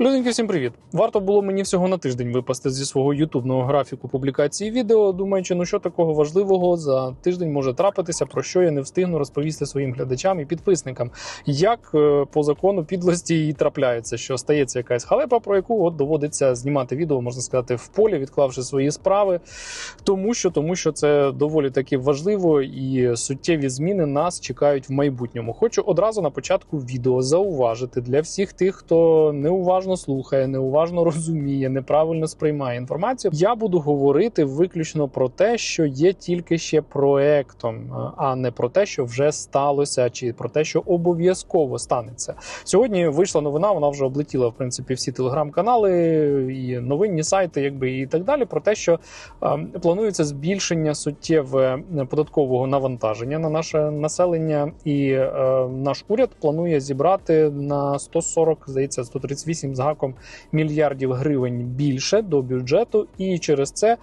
Люденьки, всім привіт! Варто було мені всього на тиждень випасти зі свого ютубного графіку публікації відео, думаючи, ну що такого важливого за тиждень може трапитися, про що я не встигну розповісти своїм глядачам і підписникам. Як е, по закону підлості і трапляється, що стається якась халепа, про яку от доводиться знімати відео, можна сказати, в полі, відклавши свої справи, тому що тому що це доволі таки важливо і суттєві зміни нас чекають в майбутньому. Хочу одразу на початку відео зауважити для всіх тих, хто неуважно слухає, неуважно розуміє, неправильно сприймає інформацію. Я буду говорити виключно про те, що є тільки ще проектом, а не про те, що вже сталося, чи про те, що обов'язково станеться. Сьогодні вийшла новина. Вона вже облетіла в принципі всі телеграм-канали і новинні сайти, якби і так далі. Про те, що е, планується збільшення суттєве податкового навантаження на наше населення, і е, наш уряд планує зібрати на 140, здається, 138 з гаком мільярдів гривень більше до бюджету, і через це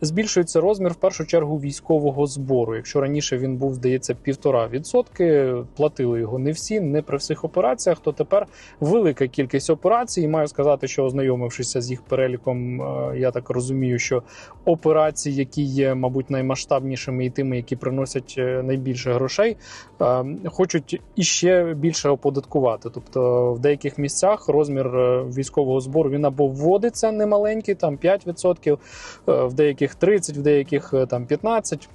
збільшується розмір в першу чергу військового збору. Якщо раніше він був, здається, півтора відсотки, платили його не всі, не при всіх операціях. То тепер велика кількість операцій. І Маю сказати, що ознайомившися з їх переліком, е, я так розумію, що операції, які є, мабуть, наймасштабнішими і тими, які приносять е, найбільше грошей, е, хочуть іще більше оподаткувати. Тобто в деяких місцях розмір е, військового збору він або вводиться немаленький, там 5%, е, в деяких 30%, в деяких е, там 15%.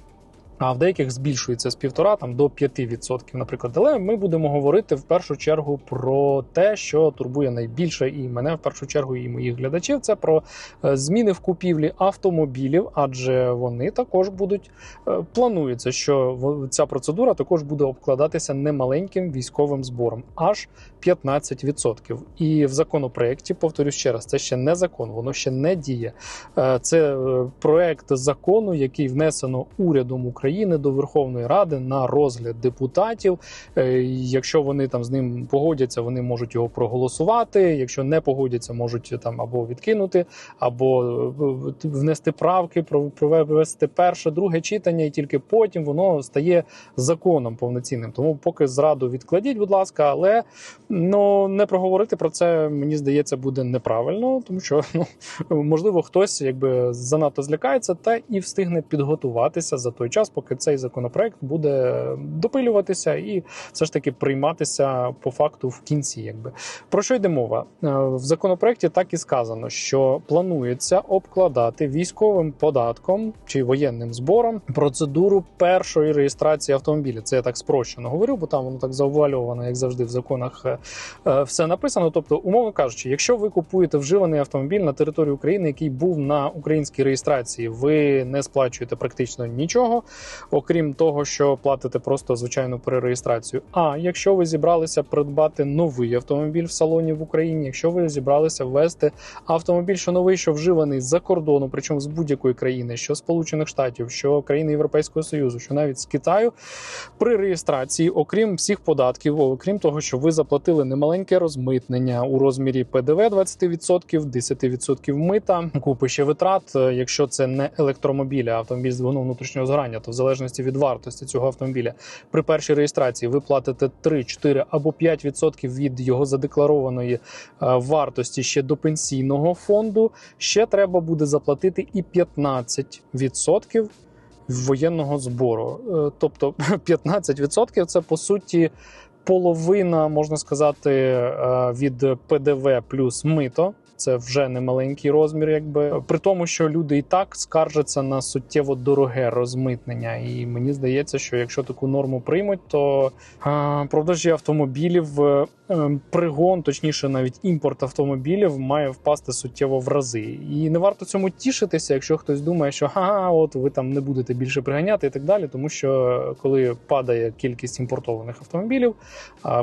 А в деяких збільшується з півтора там до 5%, наприклад. Але ми будемо говорити в першу чергу про те, що турбує найбільше і мене в першу чергу, і моїх глядачів. Це про е, зміни в купівлі автомобілів, адже вони також будуть е, планується, що ця процедура також буде обкладатися немаленьким військовим збором, аж 15%. І в законопроекті, повторюсь ще раз, це ще не закон, воно ще не діє. Е, Це проект закону, який внесено урядом України до Верховної Ради на розгляд депутатів. Е, Якщо вони там з ним погодяться, вони можуть його проголосувати. Якщо не погодяться, можуть там або відкинути, або е, внести правки, провести перше, друге читання, і тільки потім воно стає законом повноцінним. Тому поки зраду відкладіть, будь ласка, але ну не проговорити про це мені здається буде неправильно, тому що ну можливо хтось якби занадто злякається та і встигне підготуватися за той час, поки цей законопроект буде допилюватися і все ж таки прийматися по факту в кінці. Якби про що йде мова Е, в законопроекті? Так і сказано, що планується обкладати військовим податком чи воєнним збором процедуру першої реєстрації автомобіля. Це я так спрощено говорю, бо там воно так завуальовано, як завжди, в законах е, е, все написано. Тобто, умовно кажучи, якщо ви купуєте вживаний автомобіль на території України, який був на українській реєстрації, ви не сплачуєте практично нічого, окрім того, що платите просто звичайну перереєстрацію. А якщо ви зібралися придбати новий автомобіль в салоні в Україні, якщо ви зібралися ввести автомобіль, що новий, що вживаний з-за кордону, причому з будь-якої країни, що Сполучених Штатів, що країни Європейського Союзу, що навіть з Китаю, при реєстрації, окрім всіх податків, окрім того, що ви заплатили немаленьке розмитнення у розмірі ПДВ 20%, 10% мита, купи ще витрат. Е, Якщо це не електромобіль, а автомобіль з двигуном внутрішнього згорання, то залежності від вартості цього автомобіля при першій реєстрації ви платите 3, 4 або 5% від його задекларованої е, вартості ще до пенсійного фонду. Ще треба буде заплатити і 15% воєнного збору. Е, Тобто 15% це по суті половина, можна сказати, е, від ПДВ плюс мито. Це вже не маленький розмір, якби при тому, що люди і так скаржаться на суттєво дороге розмитнення. І мені здається, що якщо таку норму приймуть, то а, продажі автомобілів, е, е, пригон, точніше, навіть імпорт автомобілів має впасти суттєво в рази. І не варто цьому тішитися, якщо хтось думає, що ага, от ви там не будете більше приганяти і так далі. Тому що коли падає кількість імпортованих автомобілів,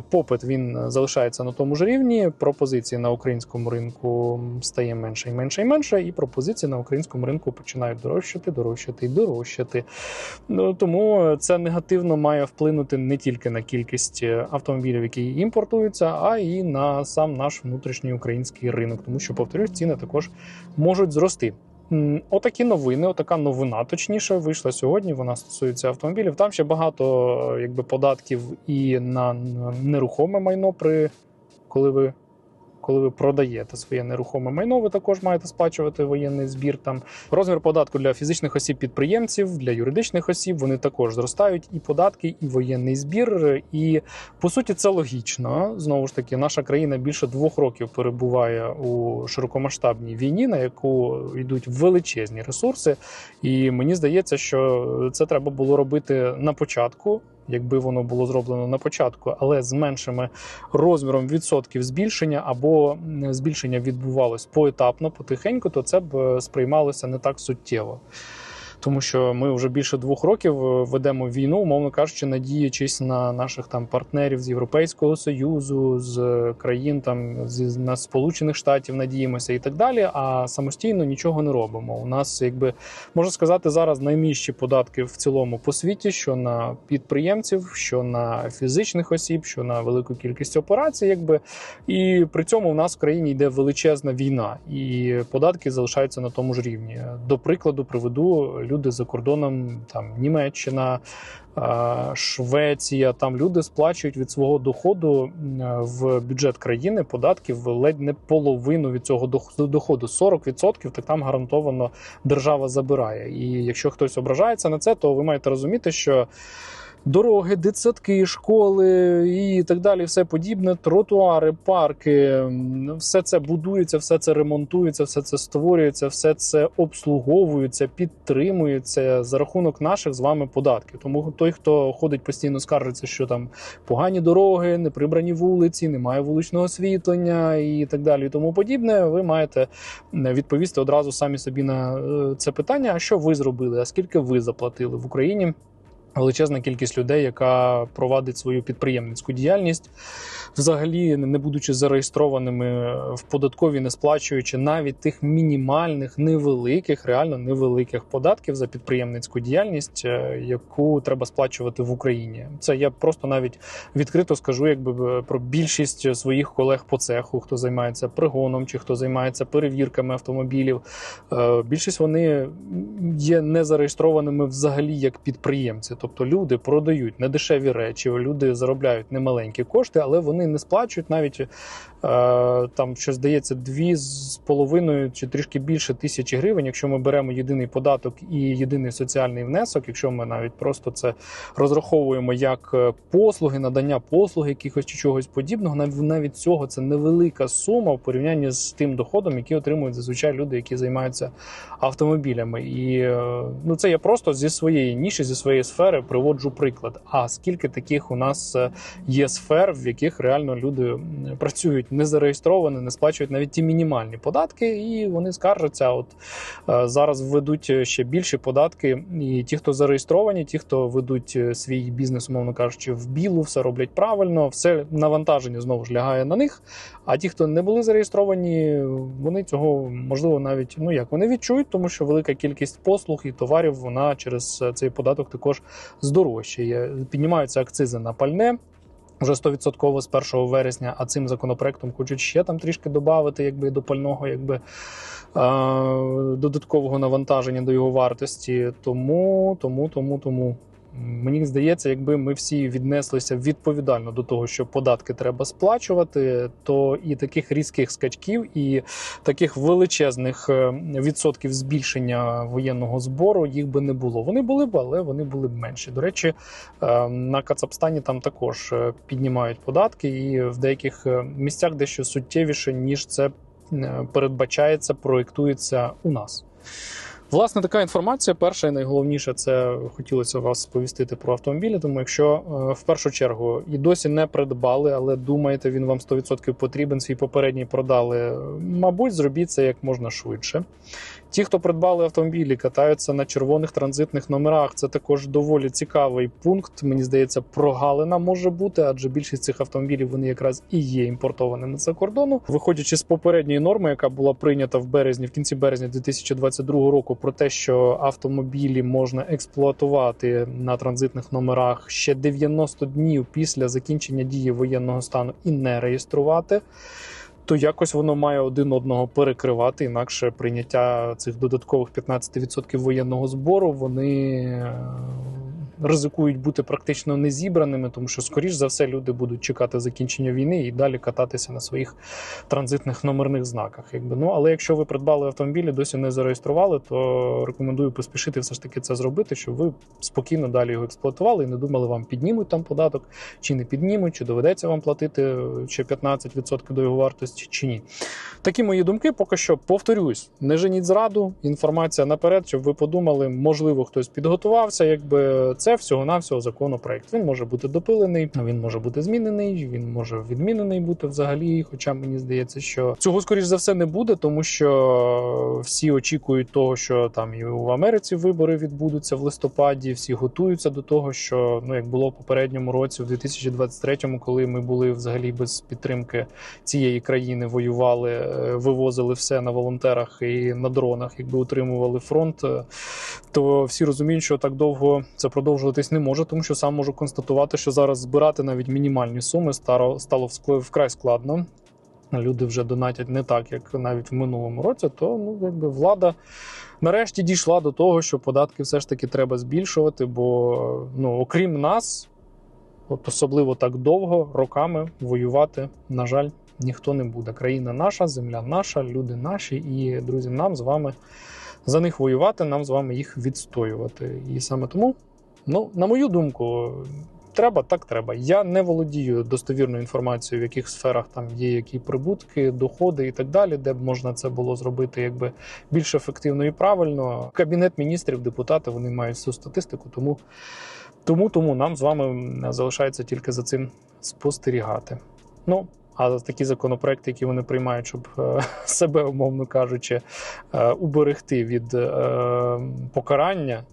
попит він залишається на тому ж рівні. Пропозиції на українському ринку стає менше і менше і менше, і пропозиції на українському ринку починають дорожчати, дорожчати і дорожчати. Ну тому це негативно має вплинути не тільки на кількість автомобілів, які імпортуються, а і на сам наш внутрішній український ринок, тому що повторюсь, ціни також можуть зрости. Отакі новини, отака новина, точніше, вийшла сьогодні. Вона стосується автомобілів. Там ще багато якби, податків і на нерухоме майно, при коли ви коли ви продаєте своє нерухоме майно, ви також маєте сплачувати воєнний збір. Там розмір податку для фізичних осіб підприємців, для юридичних осіб вони також зростають і податки, і воєнний збір. І по суті, це логічно. Знову ж таки, наша країна більше двох років перебуває у широкомасштабній війні, на яку йдуть величезні ресурси. І мені здається, що це треба було робити на початку. Якби воно було зроблено на початку, але з меншими розміром відсотків збільшення або збільшення відбувалось поетапно, потихеньку, то це б е, сприймалося не так суттєво тому що ми вже більше двох років е, ведемо війну, умовно кажучи, надіючись на наших там партнерів з Європейського союзу, з країн там з на Сполучених Штатів, надіємося і так далі. А самостійно нічого не робимо. У нас, якби можна сказати, зараз найнижчі податки в цілому по світі, що на підприємців, що на фізичних осіб, що на велику кількість операцій, якби і при цьому в нас в країні йде величезна війна, і податки залишаються на тому ж рівні. До прикладу, приведу люди за кордоном, там Німеччина, Швеція. Там люди сплачують від свого доходу в бюджет країни податків ледь не половину від цього доходу. 40% так там гарантовано держава забирає. І якщо хтось ображається на це, то ви маєте розуміти, що дороги, дитсадки, школи і так далі, все подібне, тротуари, парки, все це будується, все це ремонтується, все це створюється, все це обслуговується, підтримується за рахунок наших з вами податків. Тому той, хто ходить постійно, скаржиться, що там погані дороги, неприбрані вулиці, немає вуличного освітлення і так далі, тому подібне. Ви маєте відповісти одразу самі собі на е, це питання: а що ви зробили? А скільки ви заплатили в Україні? Величезна кількість людей, яка провадить свою підприємницьку діяльність, взагалі не будучи зареєстрованими в податкові, не сплачуючи навіть тих мінімальних невеликих, реально невеликих податків за підприємницьку діяльність, е, яку треба сплачувати в Україні. Це я просто навіть відкрито скажу, якби про більшість своїх колег по цеху, хто займається пригоном чи хто займається перевірками автомобілів. Е, більшість вони є не зареєстрованими взагалі як підприємці. Тобто люди продають недешеві речі, люди заробляють немаленькі кошти, але вони не сплачують навіть е, там, що здається, дві з половиною чи трішки більше тисячі гривень. Якщо ми беремо єдиний податок і єдиний соціальний внесок, якщо ми навіть просто це розраховуємо як е, послуги, надання послуги якихось чи чогось подібного, навіть цього це невелика сума в порівнянні з тим доходом, який отримують зазвичай люди, які займаються автомобілями. І е, ну це я просто зі своєї ніші, зі своєї сфери сфери приводжу приклад. А скільки таких у нас е, є сфер, в яких реально люди працюють не зареєстровані, не сплачують навіть ті мінімальні податки, і вони скаржаться. От е, зараз введуть ще більші податки. І ті, хто зареєстровані, ті, хто ведуть е, свій бізнес, умовно кажучи, в білу, все роблять правильно, все навантаження знову ж лягає на них. А ті, хто не були зареєстровані, вони цього можливо навіть ну як вони відчують, тому що велика кількість послуг і товарів вона через цей податок також здорожчає. Піднімаються акцизи на пальне. Вже 100% з 1 вересня, а цим законопроектом хочуть ще там трішки додати, якби до пального, якби додаткового навантаження до його вартості. Тому, тому, тому, тому. Мені здається, якби ми всі віднеслися відповідально до того, що податки треба сплачувати, то і таких різких скачків, і таких величезних е, відсотків збільшення воєнного збору їх би не було. Вони були б, але вони були б менші. До речі, е, на Кацапстані там також е, піднімають податки, і в деяких місцях дещо суттєвіше ніж це передбачається, проєктується у нас. Власне, така інформація. Перша і найголовніше це хотілося вас сповістити про автомобілі. Тому, якщо е, в першу чергу і досі не придбали, але думаєте, він вам 100% потрібен, свій попередній продали, мабуть, зробіть це як можна швидше. Ті, хто придбали автомобілі, катаються на червоних транзитних номерах. Це також доволі цікавий пункт. Мені здається, прогалина може бути, адже більшість цих автомобілів вони якраз і є імпортованими за кордону. Виходячи з попередньої норми, яка була прийнята в березні, в кінці березня 2022 року, про те, що автомобілі можна експлуатувати на транзитних номерах ще 90 днів після закінчення дії воєнного стану і не реєструвати то якось воно має один одного перекривати. Інакше прийняття цих додаткових 15% воєнного збору вони ризикують бути практично незібраними, тому що, скоріш за все, люди будуть чекати закінчення війни і далі кататися на своїх транзитних номерних знаках. Якби. Ну, але якщо ви придбали автомобіль і досі не зареєстрували, то рекомендую поспішити все ж таки це зробити, щоб ви спокійно далі його експлуатували і не думали, вам піднімуть там податок, чи не піднімуть, чи доведеться вам платити ще 15% до його вартості, чи ні. Такі мої думки. Поки що повторюсь, не женіть зраду, інформація наперед, щоб ви подумали, можливо, хтось підготувався. Якби це всього-навсього законопроект. Він може бути допилений, він може бути змінений, він може відмінений бути взагалі. Хоча мені здається, що цього скоріш за все не буде, тому що всі очікують того, що там і в Америці вибори відбудуться в листопаді. Всі готуються до того, що ну як було в попередньому році, в 2023-му, коли ми були взагалі без підтримки цієї країни, воювали, е, вивозили все на волонтерах і на дронах, якби утримували фронт. е, То всі розуміють, що так довго це продовжуватись не може, тому що сам можу констатувати, що зараз збирати навіть мінімальні суми стало стало вкрай складно. Люди вже донатять не так, як навіть в минулому році. То ну якби влада нарешті дійшла до того, що податки все ж таки треба збільшувати, бо ну окрім нас, от особливо так довго, роками воювати, на жаль, ніхто не буде. Країна наша, земля наша, люди наші, і друзі, нам з вами за них воювати, нам з вами їх відстоювати. І саме тому, ну, на мою думку, треба, так треба. Я не володію достовірною інформацією, в яких сферах там є які прибутки, доходи і так далі, де б можна це було зробити якби більш ефективно і правильно. Кабінет міністрів, депутати вони мають всю статистику, тому. Тому, тому нам з вами залишається тільки за цим спостерігати. Ну, а такі законопроекти, які вони приймають, щоб е, себе, умовно кажучи, е, уберегти від е, покарання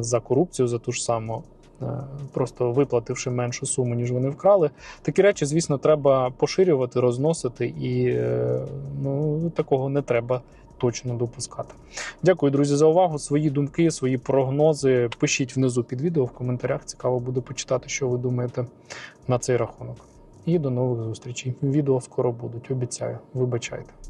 за корупцію, за ту ж саму, е, просто виплативши меншу суму, ніж вони вкрали. Такі речі, звісно, треба поширювати, розносити, і е, ну, такого не треба точно допускати. Дякую, друзі, за увагу. Свої думки, свої прогнози пишіть внизу під відео в коментарях. Цікаво буде почитати, що ви думаєте на цей рахунок. І до нових зустрічей. Відео скоро будуть. Обіцяю. Вибачайте.